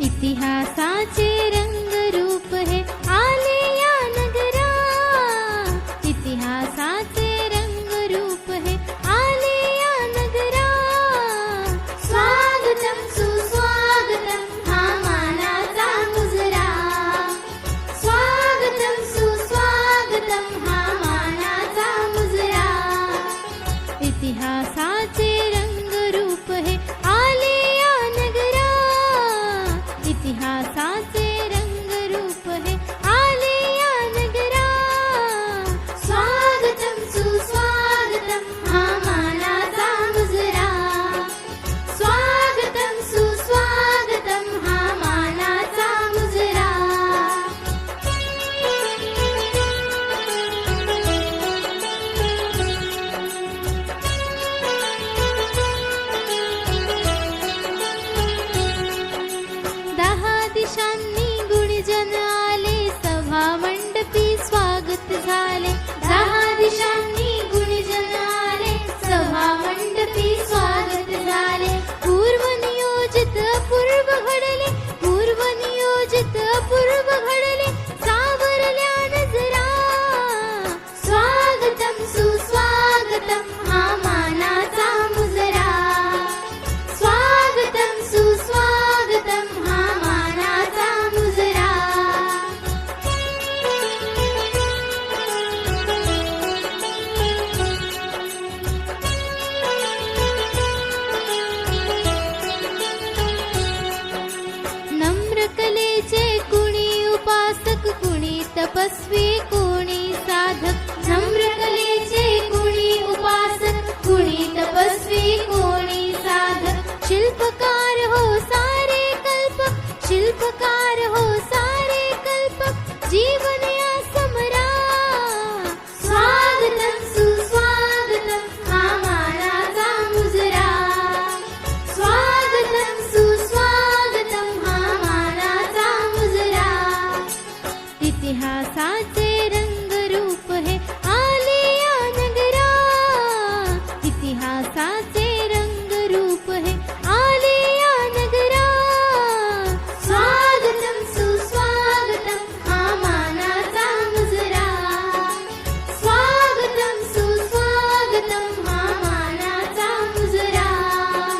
इतिहासाचे শান্ত तपस्वी कोणी साधक नम्रकलेचे कोणी उपासक कोणी तपस्वी कोणी साधक. शिल्पकार हो सारे कल्पक शिल्पकार